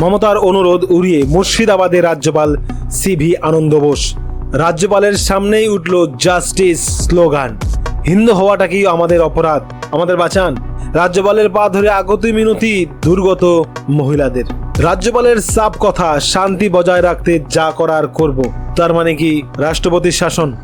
মমতার অনুরোধ উড়িয়ে মুর্শিদাবাদের রাজ্যপাল সিভি আনন্দ বোস। রাজ্যপালের সামনেই উঠল জাস্টিস স্লোগান। হিন্দু হওয়াটা কি আমাদের অপরাধ? আমাদের বাঁচান। রাজ্যপালের পা ধরে আগত মিনতি দুর্গত মহিলাদের। রাজ্যপালের সাপ কথা, শান্তি বজায় রাখতে যা করার করব। তার মানে কি রাষ্ট্রপতির শাসন?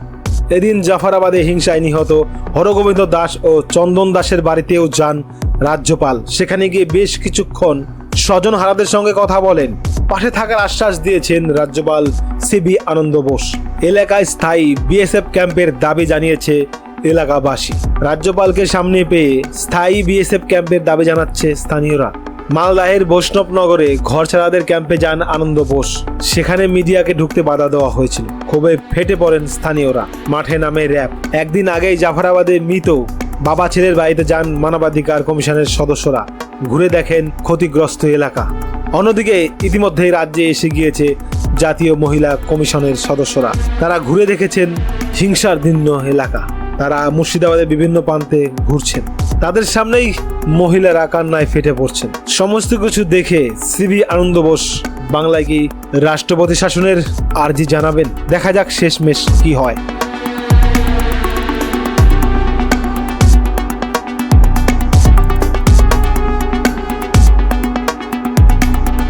এদিন জাফরাবাদে হিংসায় নিহত হরগোবিন্দ দাস ও চন্দন দাসের বাড়িতেও যান রাজ্যপাল। সেখানে গিয়ে বেশ কিছুক্ষণ স্বজন হারাদের সঙ্গে কথা বলেন। পাশে থাকার আশ্বাস দিয়েছেন রাজ্যপাল সিবি আনন্দ বোস। এলাকায় স্থায়ী বিএসএফ ক্যাম্পের দাবি জানিয়েছে এলাকাবাসী। রাজ্যপালকে সামনে পেয়ে স্থায়ী বিএসএফ ক্যাম্পের দাবি জানাচ্ছে স্থানীয়রা। মালদাহের বৈষ্ণবনগরে ঘর ছাড়াদের ক্যাম্পে যান আনন্দ বোস। সেখানে মিডিয়াকে ঢুকতে বাধা দেওয়া হয়েছিল। ক্ষোভে ফেটে পড়েন স্থানীয়রা। মাঠে নামে র্যাব। একদিন আগেই জাফরাবাদে মৃত বাবা ছেলের বাড়িতে যান মানবাধিকার কমিশনের সদস্যরা। ঘুরে দেখেন ক্ষতিগ্রস্ত এলাকা। অন্যদিকে ইতিমধ্যেই রাজ্যে এসে গিয়েছে জাতীয় মহিলা কমিশনের সদস্যরা। তারা ঘুরে দেখেছেন হিংসার ভিন্ন এলাকা। তারা মুর্শিদাবাদের বিভিন্ন প্রান্তে ঘুরছেন। তাদের সামনেই মহিলারা কান্নায় ফেটে পড়ছেন। সমস্ত কিছু দেখে সিবি আনন্দ বোস বাংলায় কি রাষ্ট্রপতি শাসনের আর্জি জানাবেন? দেখা যাক শেষমেশ কি হয়।